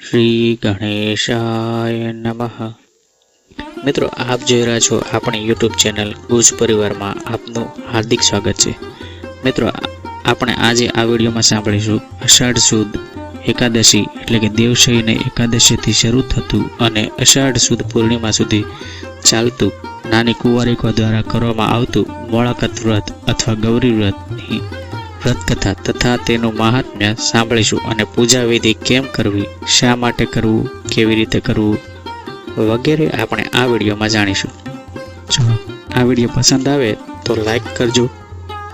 શ્રી ગણેશાય નમઃ. મિત્રો, આપ જોઈ રહ્યા છો આપણી યુટ્યુબ ચેનલ ગુજ પરિવારમાં આપનું હાર્દિક સ્વાગત છે. મિત્રો આપણે આજે આ વિડીયોમાં સાંભળીશું અષાઢ સુદ એકાદશી એટલે કે દેવશયને એકાદશીથી શરૂ થતું અને અષાઢ સુદ પૂર્ણિમા સુધી ચાલતું નાની કુંવારિકો દ્વારા કરવામાં આવતું મોળાકત વ્રત અથવા ગૌરી વ્રતની વ્રત કથા તથા તેનું મહાત્મ્ય સાંભળીશું અને પૂજા વિધિ કેમ કરવી, શા માટે કરવું, કેવી રીતે કરવું વગેરે આપણે આ વિડીયોમાં જાણીશું. જો આ વીડિયો પસંદ આવે તો લાઈક કરજો,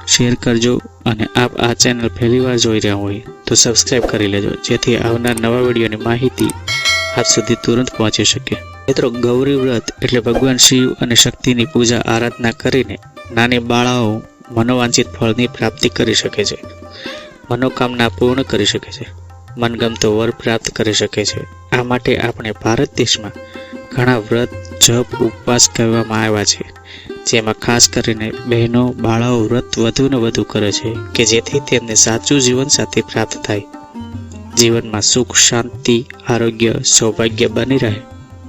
શેર કરજો અને આપ આ ચેનલ પહેલીવાર જોઈ રહ્યા હોય તો સબસ્ક્રાઈબ કરી લેજો, જેથી આવનાર નવા વિડીયોની માહિતી આપ સુધી તુરંત પહોંચી શકે. મિત્રો, ગૌરી વ્રત એટલે ભગવાન શિવ અને શક્તિની પૂજા આરાધના કરીને નાની બાળાઓ મનોવાંછિત ફળની પ્રાપ્તિ કરી શકે છે. મનોકામના પૂર્ણ કરી શકે છે. મનગમતો વર પ્રાપ્ત કરી શકે છે. આ માટે આપણે ભારત દેશમાં ઘણા વ્રત, જપ, ઉપવાસ કરવામાં આવ્યા છે. જેમાં ખાસ કરીને બહેનો, બાળાઓ વ્રત વધુ ને વધુ કરે છે કે જેથી તેમને સાચું જીવન સાથી પ્રાપ્ત થાય. જીવનમાં સુખ, શાંતિ, આરોગ્ય, સૌભાગ્ય બની રહે.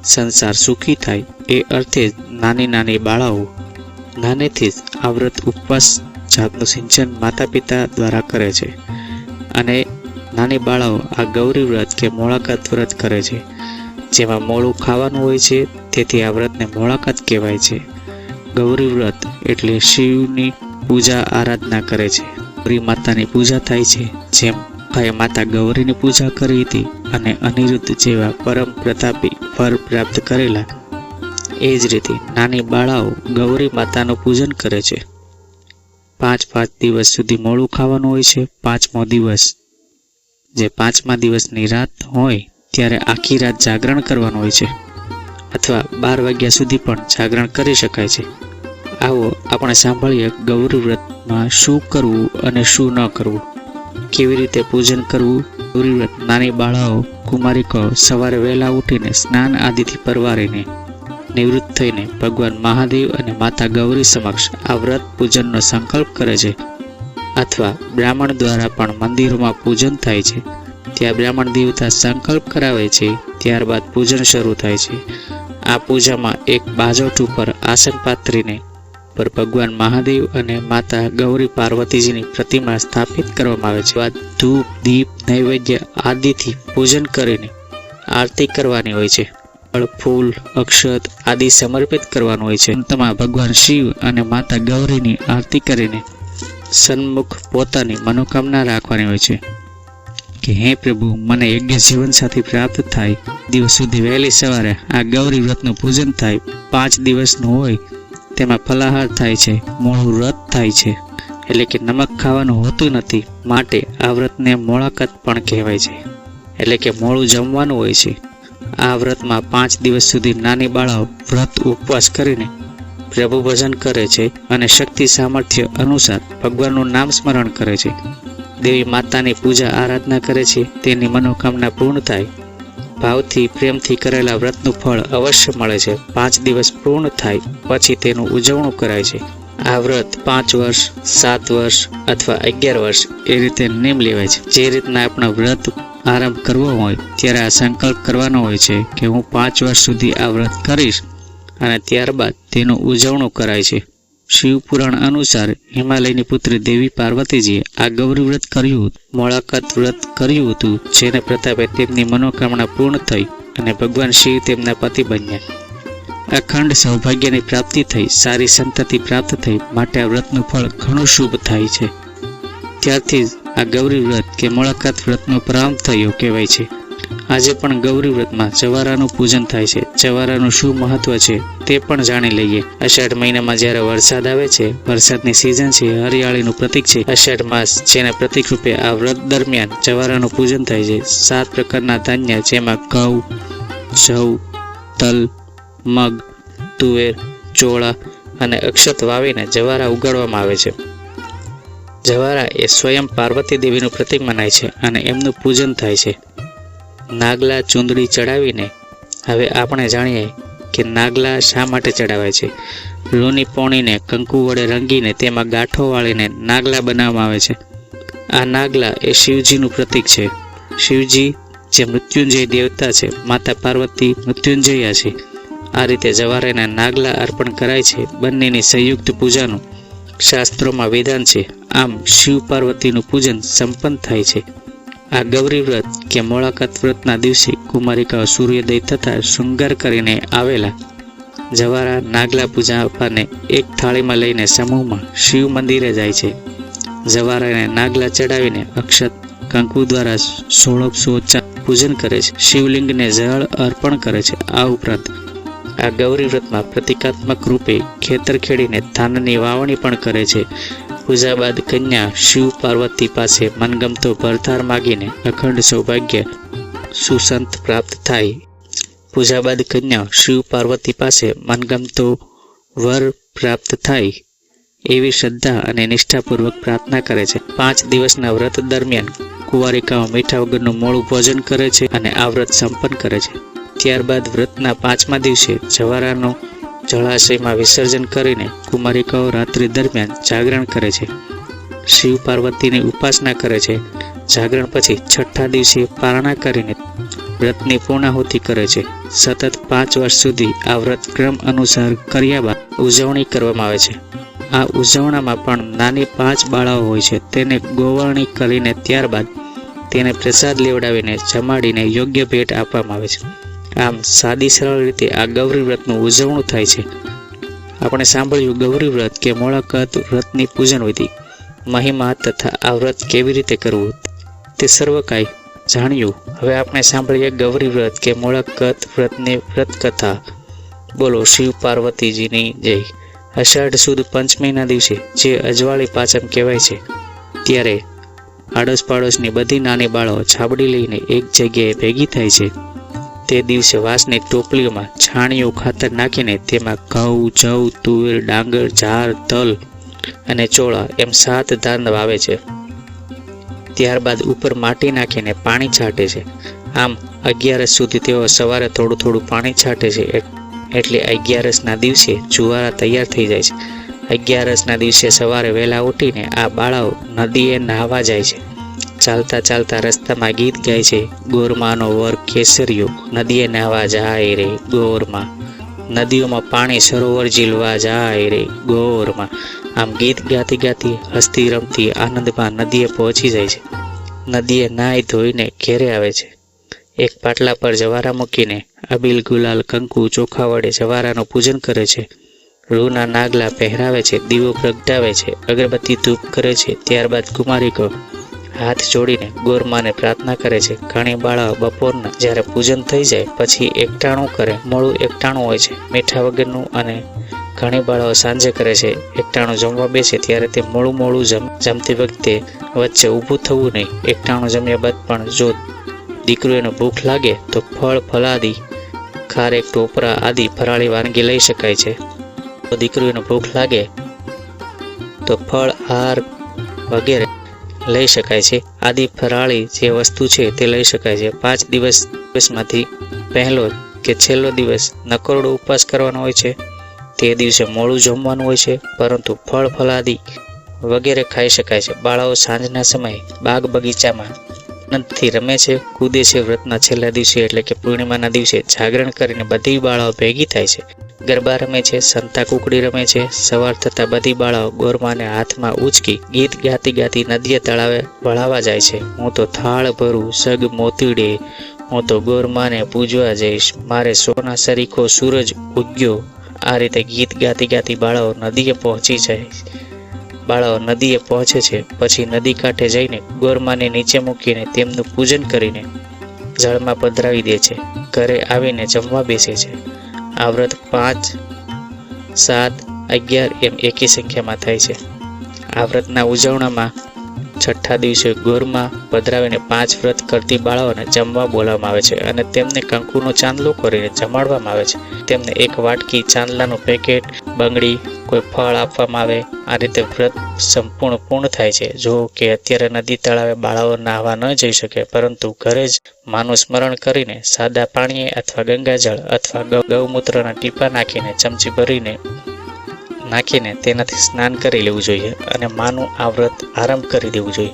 સંસાર સુખી થાય એ અર્થે નાની નાની બાળાઓ નાનેથી જ આ વ્રત ઉપવાસ જાતનું સિંચન માતા પિતા દ્વારા કરે છે. અને નાની બાળાઓ આ ગૌરી વ્રત કે મોળાકાત વ્રત કરે છે. જેમાં મોળું ખાવાનું હોય છે, તેથી આ વ્રતને મોળાકાત કહેવાય છે. ગૌરી વ્રત એટલે શિવની પૂજા આરાધના કરે છે. ગૌરી માતાની પૂજા થાય છે, જેમ ભાઈ માતા ગૌરીની પૂજા કરી હતી અને અનિરુદ્ધ જેવા પરમ પ્રતાપી ફર પ્રાપ્ત કરેલા એ જ રીતે નાની બાળાઓ ગૌરી માતાનું પૂજન કરે છે. પાંચ પાંચ દિવસ સુધી મોડું ખાવાનું હોય છે, પાંચમો દિવસ. જે પાંચમા દિવસની રાત હોય ત્યારે આખી રાત જાગરણ કરવાનું હોય છે, અથવા બાર વાગ્યા સુધી પણ જાગરણ કરી શકાય છે. આવો આપણે સાંભળીએ ગૌરી વ્રતમાં શું કરવું અને શું ન કરવું. કેવી રીતે પૂજન કરવું? ગૌરી વ્રત નાની બાળાઓ કુમારિકાઓ સવારે વહેલા ઉઠીને સ્નાન આદિથી પરવારીને નિવૃત્ત થઈને ભગવાન મહાદેવ અને માતા ગૌરી સમક્ષ આ વ્રત પૂજનનો સંકલ્પ કરે છે. અથવા બ્રાહ્મણ દ્વારા પણ મંદિરોમાં પૂજન થાય છે. ત્યાં બ્રાહ્મણ દેવતા સંકલ્પ કરાવે છે, ત્યારબાદ પૂજન શરૂ થાય છે. આ પૂજામાં એક બાજોટ ઉપર આસન પાથરીને પર ભગવાન મહાદેવ અને માતા ગૌરી પાર્વતીજીની પ્રતિમા સ્થાપિત કરવામાં આવે છે. બાદ ધૂપ, દીપ, નૈવેદ્ય આદિથી પૂજન કરીને આરતી કરવાની હોય છે. ફળ, ફૂલ, અક્ષત આદિ સમર્પિત કરવાનું હોય છે. અંતમાં ભગવાન શિવ અને માતા ગૌરીની આરતી કરીને સન્મુખ પોતાની મનોકામના રાખવાની હોય છે. કે હે પ્રભુ, મને યોગ્ય જીવનસાથી પ્રાપ્ત થાય. દિવસ સુધી વહેલી સવારે આ ગૌરી વ્રતનું પૂજન થાય. પાંચ દિવસનું હોય, તેમાં ફલાહાર થાય છે, મોળું વ્રત થાય છે. એટલે કે નમક ખાવાનું હોતું નથી, માટે આ વ્રતને મોળાકત પણ કહેવાય છે. એટલે કે મોળું જમવાનું હોય છે. આ વ્રતમાં પાંચ દિવસ સુધી નાની બાળાઓ વ્રત ઉપવાસ કરીને પ્રભુ ભજન કરે છે અને શક્તિ સામર્થ્ય અનુસાર ભગવાનનું નામ સ્મરણ કરે છે. દેવી માતાની પૂજા આરાધના કરે છે. તેની મનોકામના પૂર્ણ થાય. ભાવથી પ્રેમથી કરેલા વ્રતનું ફળ અવશ્ય મળે છે. પાંચ દિવસ પૂર્ણ થાય, પછી તેનું ઉજવણું કરાય છે. આ વ્રત પાંચ વર્ષ, સાત વર્ષ અથવા અગિયાર વર્ષ એ રીતે નિયમ લેવાય છે. જે રીતના આપણા વ્રત આરંભ કરવો હોય, ત્યારે આ સંકલ્પ કરવાનો હોય છે કે હું પાંચ વર્ષ સુધી આ વ્રત કરીશ અને ત્યારબાદ તેનું ઉજવણું કરાય છે. શિવપુરાણ અનુસાર હિમાલયની પુત્રી દેવી પાર્વતીજીએ આ ગૌરી વ્રત કર્યું. મોળાકત વ્રત કર્યું હતું, જેને પ્રતાપે તેમની મનોકામના પૂર્ણ થઈ અને ભગવાન શિવ તેમના પતિ બન્યા. અખંડ સૌભાગ્યની પ્રાપ્તિ થઈ, સારી સંતતિ પ્રાપ્ત થઈ, માટે આ વ્રતનું ફળ ઘણું શુભ થાય છે. ત્યારથી આ ગૌરી વ્રત કે મુલાકાત વ્રતનો પ્રારંભ થયો કહેવાય છે. આજે પણ ગૌરી વ્રતમાં જવારાનું પૂજન થાય છે. જવારાનું શું મહત્વ છે તે પણ જાણી લઈએ. અષાઢ મહિનામાં જ્યારે વરસાદ આવે છે, વરસાદની સિઝન છે, હરિયાળીનું પ્રતીક છે. અષાઢ માસ જેના પ્રતીક રૂપે આ વ્રત દરમિયાન જવારાનું પૂજન થાય છે. સાત પ્રકારના ધાન્ય જેમાં ઘઉં, જવ, તલ, મગ, તુવેર, ચોળા અને અક્ષત વાવીને જવારા ઉગાડવામાં આવે છે. જવારા એ સ્વયં પાર્વતી દેવીનું પ્રતીક મનાય છે અને એમનું પૂજન થાય છે. નાગલા ચૂંદડી ચડાવીને હવે આપણે જાણીએ કે નાગલા શા માટે ચડાવાય છે. લોની પોણીને કંકુ વડે રંગીને તેમાં ગાંઠો વાળીને નાગલા બનાવવામાં આવે છે. આ નાગલા એ શિવજીનું પ્રતીક છે. શિવજી જે મૃત્યુંજય દેવતા છે, માતા પાર્વતી મૃત્યુંજયા છે. આ રીતે જવારેના નાગલા અર્પણ કરાય છે બંનેની સંયુક્ત પૂજાનું શાસ્ત્રોમાં વિધાન છે. આમ શિવ પાર્વતીનું પૂજન સંપન્ન થાય છે. આ ગૌરી વ્રત કે મોળાકાત વ્રતના દિવસે કુમારિકાઓ સૂર્યોદય થતાં શૃંગાર કરીને આવેલા જવારા નાગલા પૂજા આપવાને એક થાળીમાં લઈને સમૂહમાં શિવ મંદિરે જાય છે. જવારાને નાગલા ચડાવીને અક્ષત કંકુ દ્વારા સોળોપસોચા પૂજન કરે છે. શિવલિંગને જળ અર્પણ કરે છે. આ ઉપરાંત આ ગૌરી વ્રતમાં પ્રતિકાત્મક રૂપે ખેતર ખેડીને ધાનની વાવણી પણ કરે છે. પૂજા બાદ કન્યા શિવ પાર્વતી પાસે મનગમતો ભરધાર માગીને અખંડ સૌભાગ્ય સુસંત પ્રાપ્ત થાય. પૂજા બાદ કન્યા શિવ પાર્વતી પાસે મનગમતો વર પ્રાપ્ત થાય એવી શ્રદ્ધા અને નિષ્ઠાપૂર્વક પ્રાર્થના કરે છે. પાંચ દિવસના વ્રત દરમિયાન કુંવારિકાઓ મીઠા વગરનું મોળું ભોજન કરે છે અને આ વ્રત સંપન્ન કરે છે. ત્યારબાદ વ્રતના પાંચમા દિવસે જવારાનો જળાશયમાં વિસર્જન કરીને કુમારિકાઓ રાત્રિ દરમિયાન જાગરણ કરે છે. શિવ પાર્વતીની ઉપાસના કરે છે. જાગરણ પછી છઠ્ઠા દિવસે પારણા કરીને વ્રતની પૂર્ણાહુતિ કરે છે. સતત પાંચ વર્ષ સુધી આ વ્રત ક્રમ અનુસાર કર્યા બાદ ઉજવણી કરવામાં આવે છે. આ ઉજવણામાં પણ નાની પાંચ બાળાઓ હોય છે. તેને ગોવાણી કરીને ત્યારબાદ તેને પ્રસાદ લેવડાવીને જમાડીને યોગ્ય ભેટ આપવામાં આવે છે. આમ સાદી સરળ રીતે આ ગૌરી વ્રતનું ઉજવણું થાય છે. આપણે સાંભળ્યું ગૌરી વ્રત કે મોળાકત વ્રતની પૂજન વિધિ. મહિમા તથા આ વ્રત કેવી રીતે કરવું? તે સર્વ કાંઈ જાણ્યું. હવે આપણે સાંભળીએ ગૌરી વ્રત કે મોળાકત વ્રતની વ્રત કથા બોલો, શિવ પાર્વતીજીની જય. અષાઢ સુદ પંચમીના દિવસે જે અજવાળી પાચમ કહેવાય છે, ત્યારે આડોશ પાડોશની બધી નાની બાળો છાબડી લઈને એક જગ્યાએ ભેગી થાય છે. તે દિવસે વાંસની ટોપલીઓમાં છાણિયું ખાતર નાખીને તેમાં ઘઉં, જવ, તુવેર, ડાંગર, ઝાર, તલ અને ચોળા એમ સાત ધાન વાવે છે. ત્યારબાદ ઉપર માટી નાખીને પાણી છાંટે છે. આમ અગિયારસ સુધી તેઓ સવારે થોડું થોડું પાણી છાંટે છે એટલે અગિયારસના દિવસે જુવારા તૈયાર થઈ જાય છે. અગિયારસના દિવસે સવારે વહેલા ઉઠીને આ બાળાઓ નદીએ નહાવા જાય છે. ચાલતા ચાલતા રસ્તામાં ગીત ગાય છે. ગોરમાનો વર કેસરિયો, નદીએ નાવા જાય રે ગોરમાં. નદીઓમાં પાણી સરોવર ઝીલવા જાય રે ગોરમાં. આમ ગીત ગાતી ગાતી હસતી રમતી આનંદમાં નદીએ પહોંચી જાય છે. નદીએ નાહી ધોઈને ઘેરે આવે છે. એક પાટલા પર જવારા મૂકીને અબીલ ગુલાલ કંકુ ચોખા વડે જવારાનું પૂજન કરે છે. રૂના નાગલા પહેરાવે છે, દીવો પ્રગટાવે છે, અગરબત્તી ધૂપ કરે છે, ત્યારબાદ કુમારીકો હાથ જોડીને ગોરમાને પ્રાર્થના કરે છે. ઘણી બાળા બપોરના જ્યારે પૂજન થઈ જાય, પછી એકટાણું કરે. મોડું એકટાણું હોય છે. મીઠા વગરનું અને ઘણી બાળાઓ સાંજે કરે છે. એકટાણું જમવા બેસે ત્યારે તે મોડું મોડું જમ, જમતી વખતે વચ્ચે ઊભું થવું નહીં. એકટાણું જમ્યા બાદ પણ જો દીકરીઓને ભૂખ લાગે, તો ફળ, ફલાદી ખારેક ટોપરા આદિ ફરાળી વાનગી લઈ શકાય છે. તો દીકરીઓને ભૂખ લાગે, તો ફળ, હાર વગેરે લઈ શકાય છે. આદિ ફરાળી જે વસ્તુ છે તે લઈ શકાય છે. પાંચ દિવસ દિવસમાંથી પહેલો કે છેલ્લો દિવસ નકરડો ઉપવાસ કરવાનો હોય છે. તે દિવસે મોડું જમવાનું હોય છે, પરંતુ ફળ ફલાદી વગેરે ખાઈ શકાય છે. બાળાઓ સાંજના સમયે બાગ બગીચામાં આનંદથી રમે છે, કૂદે છે. વ્રતના છેલ્લા દિવસે એટલે કે પૂર્ણિમાના દિવસે જાગરણ કરીને બધી બાળાઓ ભેગી થાય છે. ગરબા રમે છે, સંતા કુકડી રમે છે, સવાર થતાં બધી બાળાઓ ગોરમાને હાથમાં ઉચકી ગીત ગાતી ગાતી નદીએ તળાવે વળાવા જાય છે. હું તો થાળ ભરું, સગ મોતીડે, હું તો ગોરમાને પૂજવા જઈશ. મારે સોના સરીખો સૂરજ ઉગ્યો. આ રીતે ગીત ગાતી ગાતી બાળાઓ નદીએ પહોંચી જાય બાળાઓ નદીએ પહોંચે છે, પછી નદી કાંઠે જઈને ગોરમાને નીચે મૂકીને તેમનું પૂજન કરીને જળમાં પધરાવી દે છે. ઘરે આવીને જમવા બેસે છે. આ વ્રત પાંચ, સાત, અગિયાર એમ એકી સંખ્યામાં થાય છે. આ વ્રતના ઉજવણામાં છઠ્ઠા દિવસે ગોરમાં પધરાવીને પાંચ વ્રત કરતી બાળાઓને જમવા બોલાવવામાં આવે છે અને તેમને કંકુનો ચાંદલો કરીને જમાડવામાં આવે છે. તેમને એક વાટકી ચાંદલાનું પેકેટ, બંગડી કોઈ ફળ આપવામાં આવે, આ રીતે વ્રત સંપૂર્ણ પૂર્ણ થાય છે. જો કે અત્યારે નદી તળાવે બાળાઓ નાહવા ન જઈ શકે, પરંતુ ઘરે જ માનું સ્મરણ કરીને સાદા પાણીએ અથવા ગંગાજળ અથવા ગૌમૂત્રના ટીપા નાખીને, ચમચી ભરીને નાખીને તેનાથી સ્નાન કરી લેવું જોઈએ અને માનું આ વ્રત આરંભ કરી દેવું જોઈએ.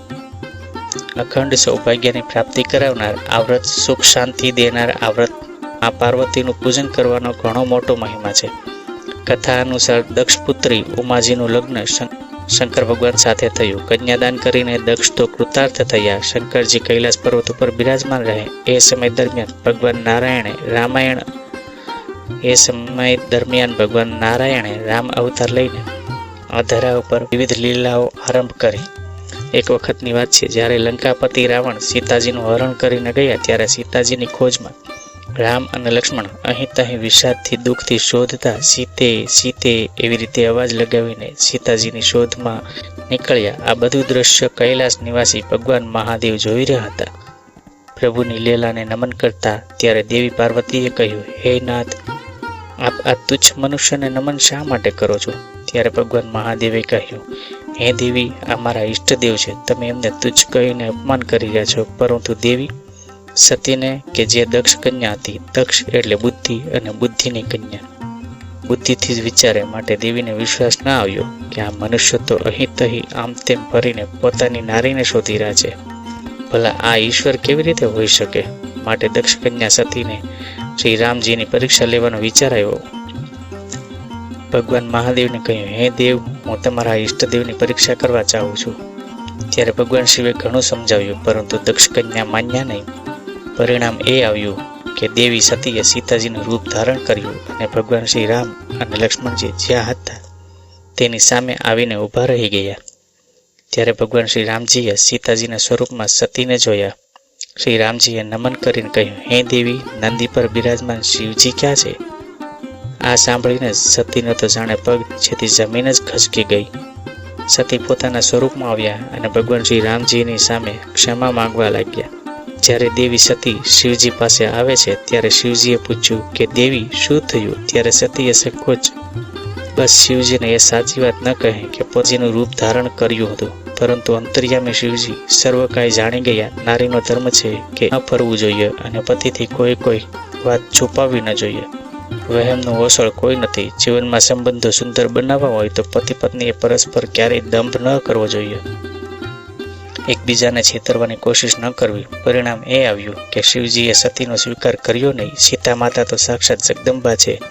અખંડ સૌભાગ્યની પ્રાપ્તિ કરાવનાર, આ વ્રત સુખ શાંતિ દેનાર, આ વ્રત આ પાર્વતીનું પૂજન કરવાનો ઘણો મોટો મહિમા છે. કથા અનુસાર દક્ષ પુત્રી ઉમાજીનું લગ્ન શંકર ભગવાન સાથે થયું. કન્યાદાન કરીને દક્ષ તો કૃતાર્થ થયા. શંકરજી કૈલાસ પર્વત ઉપર બિરાજમાન રહે. એ સમય દરમિયાન ભગવાન નારાયણે રામાયણ, એ સમય દરમિયાન ભગવાન નારાયણે રામ અવતાર લઈને અધરા ઉપર વિવિધ લીલાઓ આરંભ કરી. એક વખતની વાત છે, જ્યારે લંકાપતિ રાવણ સીતાજીનું હરણ કરીને ગયા, ત્યારે સીતાજીની ખોજમાં રામ અને લક્ષ્મણ અહીં તહીં વિષાદથી દુઃખથી શોધતા સીતે સીતે એવી રીતે અવાજ લગાવીને સીતાજીની શોધમાં નીકળ્યા. આ બધું દ્રશ્ય કૈલાસ નિવાસી ભગવાન મહાદેવ જોઈ રહ્યા હતા. પ્રભુની લીલાને નમન કરતા ત્યારે દેવી પાર્વતીએ કહ્યું, હે નાથ, આપ આ તુચ્છ મનુષ્યને નમન શા માટે કરો છો? ત્યારે ભગવાન મહાદેવે કહ્યું, હે દેવી, આ મારા ઈષ્ટદેવ છે. તમે એમને તુચ્છ કહીને અપમાન કરી રહ્યા છો. પરંતુ દેવી સતીને કે જે દક્ષ કન્યા હતી, દક્ષ એટલે બુદ્ધિ અને બુદ્ધિની કન્યા. બુદ્ધિથી જ વિચારે માટે દેવીને વિશ્વાસ ના આવ્યો કે આ મનુષ્ય તો અહીં તહીં આમ તેમ ફરીને પોતાની નારીને શોધી રહ્યા છે. ભલા આ ઈશ્વર કેવી રીતે હોઈ શકે? માટે દક્ષ કન્યા સતીને શ્રી રામજીની પરીક્ષા લેવાનો વિચાર આવ્યો. ભગવાન મહાદેવને કહ્યું, હે દેવ, હું તમારા ઈષ્ટદેવની પરીક્ષા કરવા ચાહું છું. ત્યારે ભગવાન શિવે ઘણું સમજાવ્યું, પરંતુ દક્ષ કન્યા માન્યા નહીં. પરિણામ એ આવ્યું કે દેવી સતીએ સીતાજીનું રૂપ ધારણ કર્યું અને ભગવાન શ્રી રામ અને લક્ષ્મણજી જ્યાં હતા, તેની સામે આવીને ઊભા રહી ગયા. ત્યારે ભગવાન શ્રી રામજીએ સીતાજીના સ્વરૂપમાં સતીને જોયા. શ્રી રામજીએ નમન કરીને કહ્યું, હે દેવી, નંદી પર બિરાજમાન શિવજી ક્યાં છે? આ સાંભળીને સતીનો તો જાણે પગ જેથી જમીન જ ખસકી ગઈ. સતી પોતાના સ્વરૂપમાં આવ્યા અને ભગવાન શ્રી રામજીની સામે ક્ષમા માંગવા લાગ્યા. જ્યારે દેવી સતી શિવજી પાસે આવે છે, ત્યારે શિવજીએ પૂછ્યું કે, દેવી, શું થયું? ત્યારે સતીએ સંકોચ, બસ શિવજીને એ સાચી વાત ન કહે કે પોતીનું રૂપ ધારણ કર્યું હતું. પરંતુ અંતર્યામી શિવજી સર્વ કાંઈ જાણી ગયા. નારીનો ધર્મ છે કે ન ફરવું જોઈએ અને પતિથી કોઈ કોઈ વાત છુપાવવી ન જોઈએ. વહેમનું ઓસળ કોઈ નથી. જીવનમાં સંબંધો સુંદર બનાવવા હોય તો પતિ પત્નીએ પરસ્પર ક્યારેય દંભ ન કરવો જોઈએ. એકબીજાને છેતરવાની કોશિશ ન કરવી. પરિણામ એ આવ્યું કે શિવજીએ સતીનો સ્વીકાર કર્યો નહીં. સીતા માતા તો સાક્ષાત જગદંબા છે.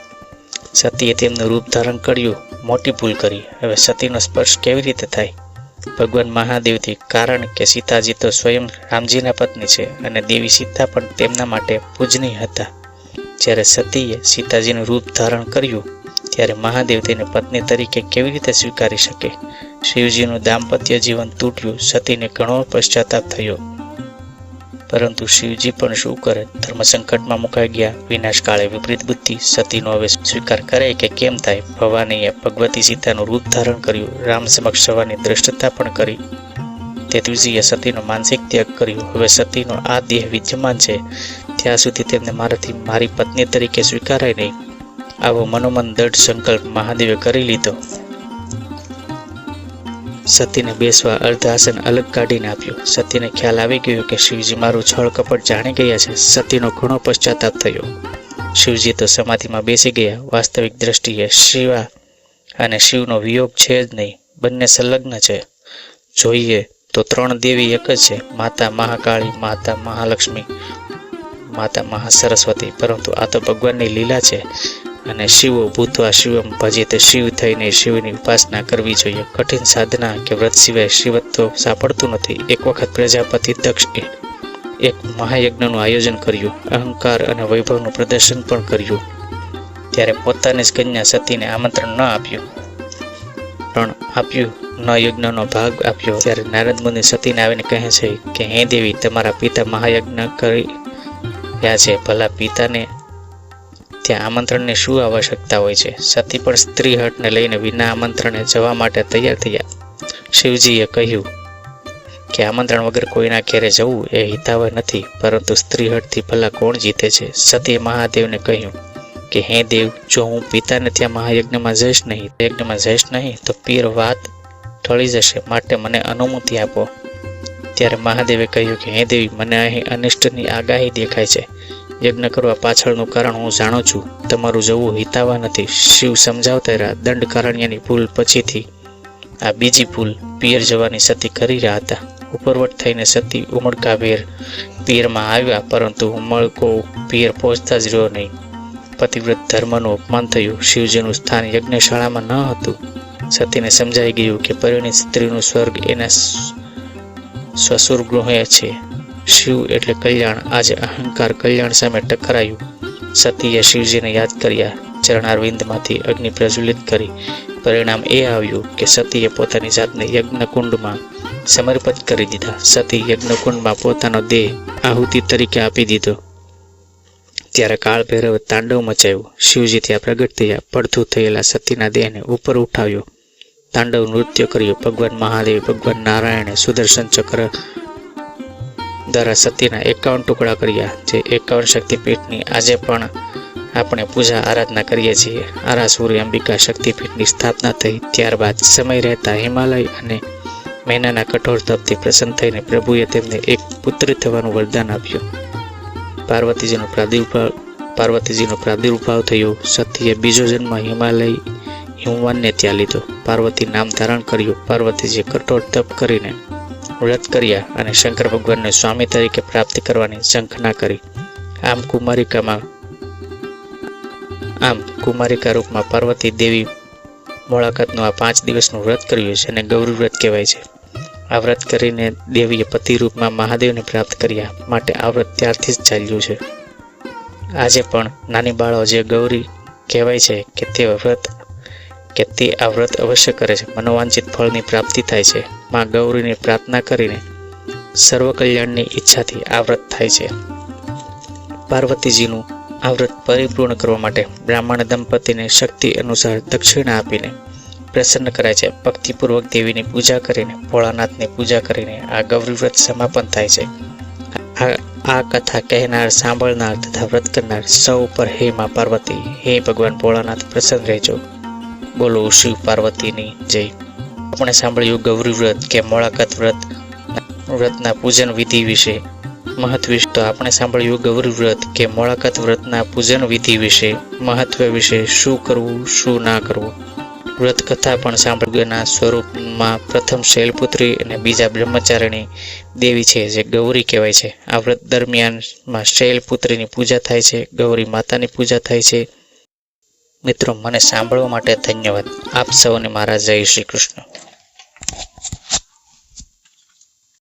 સતીએ તેમનું રૂપ ધારણ કર્યું, મોટી ભૂલ કરી. હવે સતીનો સ્પર્શ કેવી રીતે થાય? ભગવાન મહાદેવથી કારણ કે સીતાજી તો સ્વયં રામજીના પત્ની છે અને દેવી સીતા પણ તેમના માટે પૂજનીય હતા. જ્યારે સતીએ સીતાજીનું રૂપ ધારણ કર્યું ત્યારે મહાદેવ તેને પત્ની તરીકે કેવી રીતે સ્વીકારી શકે? શિવજીનું દાંપત્ય જીવન તૂટ્યું, સતીને ઘણો પશ્ચાતાપ થયો. પરંતુ શિવજી પણ શું કરે? ધર્મ સંકટમાં મુકાઈ ગયા વિનાશ કાળે વિપરીત બુદ્ધિ સતીનો હવે સ્વીકાર કરે કે કેમ થાય? ભવાનીએ ભગવતી સીતાનું રૂપ ધારણ કર્યું, રામ સમક્ષ સવાની દ્રષ્ટતા પણ કરી. તે તુલસીએ સતીનો માનસિક ત્યાગ કર્યો. હવે સતીનો આ દેહ વિદ્યમાન છે. ત્યાં સુધી તેમને મારાથી મારી પત્ની તરીકે સ્વીકારાય નહીં. આવો મનોમન દઢ સંકલ્પ મહાદેવે કરી લીધો. સતીને બેસવા અર્ધાસન અલગ કાઢીને આપ્યું. સતીને ખ્યાલ આવી ગયો કે શિવજી મારું છળ કપટ જાણી ગયા છે. સતીનો ઘણો પશ્ચાતાપ થયો. શિવજી તો સમાધિમાં બેસી ગયા. વાસ્તવિક દ્રષ્ટિએ શિવા અને શિવનો વિયોગ છે જ નહીં, બંને સંલગ્ન છે. જોઈએ તો ત્રણ દેવી એક જ છે, માતા મહાકાળી, માતા મહાલક્ષ્મી, માતા મહાસરસ્વતી, પરંતુ આ તો ભગવાનની લીલા છે. અને શિવો ભૂતવા શિવમ ભજિત શિવ થઈને શિવની ઉપાસના કરવી જોઈએ. કઠિન સાધના કે વ્રત સિવાય શિવત્વ સાંપડતું નથી. એક વખત પ્રજાપતિ દક્ષે એક મહાયજ્ઞનું આયોજન કર્યું. અહંકાર અને વૈભવનું પ્રદર્શન પણ કર્યું. ત્યારે પોતાની જ કન્યા સતીને આમંત્રણ ન આપ્યું. પણ આપ્યું ન યજ્ઞનો ભાગ આપ્યો. ત્યારે નારદ મુનિ સતીને આવીને કહે છે કે, હે દેવી, તમારા પિતા મહાયજ્ઞ કરી રહ્યા છે. ભલા પિતાને ત્યાં આમંત્રણની શું આવશ્યકતા હોય છે? સતી પણ સ્ત્રી હટને લઈને વિના આમંત્રણે જવા માટે તૈયાર થયા. શિવજીએ કહ્યું કે આમંત્રણ વગર કોઈના ઘેરે જવું એ હિતાવહ નથી, પરંતુ સ્ત્રી હટથી ભલા કોણ જીતે છે? સતીએ મહાદેવને કહ્યું કે, હે દેવ, જો હું પિતાને ત્યાં મહાયજ્ઞમાં જઈશ નહીં, યજ્ઞમાં જઈશ નહીં, તો પીર વાત ટળી જશે. માટે મને અનુમતિ આપો. ત્યારે મહાદેવે કહ્યું કે, હે દેવી, મને અહીં અનિષ્ટની આગાહી દેખાય છે. યજ્ઞ કરવા પાછળનું કારણ હું જાણું છું. તમારું જવું હિતાવા નથી. શિવ સમજાવતા રહ્યા. દંડ કારણ્યની ભૂલ પછીથી આ બીજી ભૂલ પિયર જવાની સતી કરી રહ્યા હતા. ઉપરવટ થઈને સતી ઉમળકાભેર પિયરમાં આવ્યા, પરંતુ ઉમળકો પિયર પહોંચતા જ રહ્યો નહીં. પતિવ્રત ધર્મનું અપમાન થયું. શિવજીનું સ્થાન યજ્ઞશાળામાં ન હતું. સતીને સમજાઈ ગયું કે પરિણીત સ્ત્રીનું સ્વર્ગ એના સ્વસુર ગૃહે છે. શિવ એટલે કલ્યાણ. આજે અહંકાર કલ્યાણ સામે ટકરાયું. સતીએ શિવજીને યાદ કર્યા, ચરણારવિંદમાંથી અગ્નિ પ્રજ્વલિત કરી. પરિણામ એ આવ્યું કે સતીએ પોતાની જાતને યજ્ઞકુંડમાં સમર્પિત કરી દીધા. સતી યજ્ઞકુંડમાં પોતાનો દેહ આહુતિ તરીકે આપી દીધો. ત્યારે કાળ ભૈરવ તાંડવ મચાવ્યું શિવજી ત્યાં પ્રગટ થયા. પડતું થયેલા સતીના દેહને ઉપર ઉઠાવ્યો. તાંડવ નૃત્ય કર્યું. ભગવાન મહાદેવ, ભગવાન નારાયણે સુદર્શન ચક્ર દ્વારા સતીના એકાવન ટુકડા કર્યા, જે એકાવન શક્તિપીઠની આજે પણ આપણે પૂજા આરાધના કરીએ છીએ. આરાસુરી અંબિકા શક્તિપીઠની સ્થાપના થઈ, ત્યારબાદ સમય રહેતા હિમાલય અને મહિનાના કઠોર તપથી પ્રસન્ન થઈને પ્રભુએ તેમને એક પુત્ર થવાનું વરદાન આપ્યું. પાર્વતીજીનો પ્રાદુર્ભાવ પાર્વતીજીનો પ્રાદુર્ભાવ થયો. સતીએ બીજો જન્મ હિમાલય હિમવાનને ત્યાં લીધો. પાર્વતી નામ ધારણ કર્યું. પાર્વતીજીએ કઠોર તપ કરીને વ્રત કર્યા અને શંકર ભગવાનને સ્વામી તરીકે પ્રાપ્તિ કરવાની ઝંખના કરી. આમ કુમારિકામાં, આમ કુમારિકા રૂપમાં પાર્વતી દેવી મુલાકાતનું આ પાંચ દિવસનું વ્રત કર્યું છે અને ગૌરી વ્રત કહેવાય છે. આ વ્રત કરીને દેવીએ પતિ રૂપમાં મહાદેવને પ્રાપ્ત કર્યા માટે આ વ્રત ત્યારથી જ ચાલ્યું છે. આજે પણ નાની બાળો જે ગૌરી કહેવાય છે કે તે વ્રત, કે તે આ વ્રત અવશ્ય કરે છે. મનોવાંછિત ફળની પ્રાપ્તિ થાય છે. માં ગૌરીને પ્રાર્થના કરીને સર્વ કલ્યાણની ઈચ્છાથી આ વ્રત થાય છે. પાર્વતીજીનું આ વ્રત પરિપૂર્ણ કરવા માટે બ્રાહ્મણ દંપતીને શક્તિ અનુસાર દક્ષિણા આપીને પ્રસન્ન કરાય છે. ભક્તિપૂર્વક દેવીની પૂજા કરીને, ભોળાનાથની પૂજા કરીને આ ગૌરી વ્રત સમાપન થાય છે. આ કથા કહેનાર, સાંભળનાર તથા વ્રત કરનાર સૌ પર હે માં પાર્વતી, હે ભગવાન ભોળાનાથ, પ્રસન્ન રહેજો. બોલો શિવ પાર્વતીની જય. આપણે સાંભળ્યું ગૌરી વ્રત કે મોળાકત વ્રત, વ્રતના પૂજન વિધિ વિશે. મહત્વ તો આપણે સાંભળ્યું ગૌરી વ્રત કે મોળાકત વ્રતના પૂજન વિધિ વિશે. મહત્વ વિશે શું કરવું, શું ના કરવું? વ્રત કથા પણ સાંભળ્યુના સ્વરૂપમાં પ્રથમ શૈલપુત્રી અને બીજા બ્રહ્મચારિણી દેવી છે, જે ગૌરી કહેવાય છે. આ વ્રત દરમિયાનમાં શૈલપુત્રીની પૂજા થાય છે, ગૌરી માતાની પૂજા થાય છે. મિત્રો, મને સાંભળવા માટે ધન્યવાદ. આપ સૌને મારા જય શ્રી કૃષ્ણ.